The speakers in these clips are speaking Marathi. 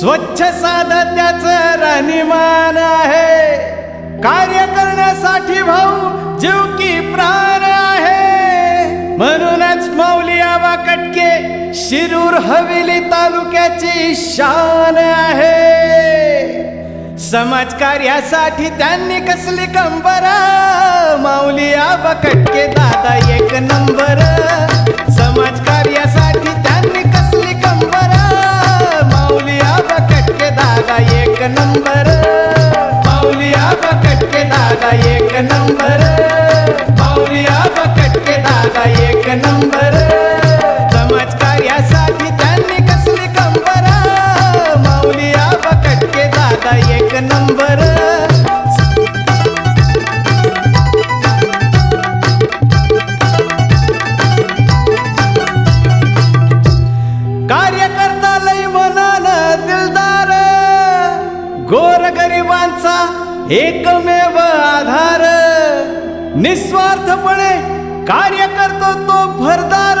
स्वच्छ साध त्याच राणीमान आहे. कार्य करण्यासाठी भाऊ जीव की प्राण आहे. म्हणूनच माऊली आबा कटके शिरूर हवेली तालुक्याची शान आहे. समाज कार्यासाठी त्यांनी कसली कंबर? माऊली आबा कटके दादा एक नंबर. एक नंबर. माऊलिया बकट के दादा एक नंबर. माऊली बकट के दादा एक नंबर. समाजसाठी त्यांनी कसली कंबर? माऊलिया बकट के दादा एक नंबर. कार्यकर्ता लय मनान दिलदार गोर गरिबांचा एकमेव आधार. निस्वार्थपणे कार्य करतो तो भरदार.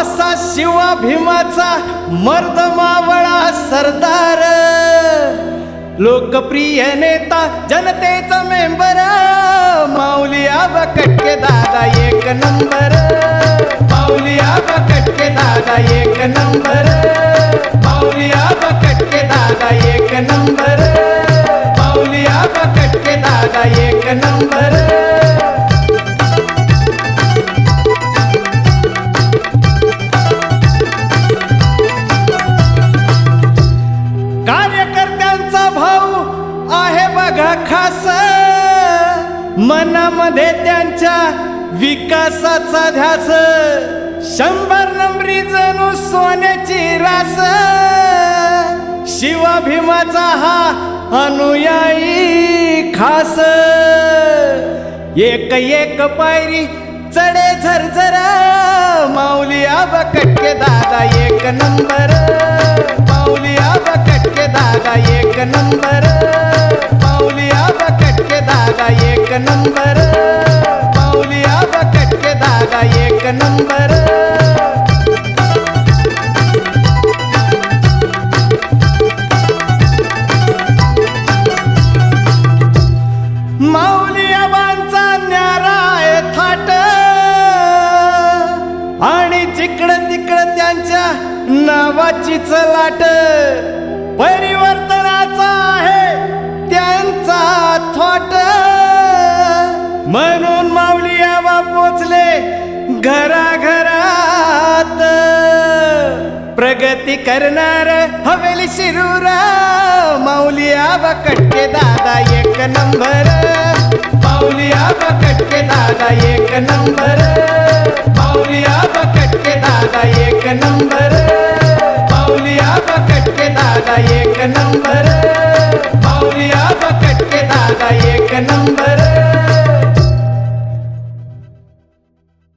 असा शिवा भीमाचा मर्द मावळा सरदार. लोकप्रिय नेता जनतेचा मेंबर. माऊली आबा कटके दादा एक नंबर. माऊली आबा कटके दादा एक नंबर. एक नंबर. माऊली आबा कटके दादा एक नंबर. कार्यकर्त्यांचा भाऊ आहे बघा खास. मनामध्ये त्यांच्या विकासाचा ध्यास. शंभर नंबरी जणू सोन्याची रास. शिवा भीमाचा हा अनुयायी खास. एक एक पायरी चढे झरझर माऊली आबा कटके दादा एक नंबर. माऊली आबा कटके दादा एक नंबर. माऊली आबा कटके दादा एक नंबर. माऊली आबा कटके दादा एक नंबर. जिकडं तिकडं त्यांच्या नावाची चलाट. परिवर्तनाचा आहे त्यांचा थॉट. म्हणून माऊली आबा पोचले घराघरात. प्रगती करणार हवेली शिरूर. माऊली आबा कटके दादा एक नंबर. माऊली आबा कटके दादा एक नंबर. बाबुलिया बकट के दादा एक नंबर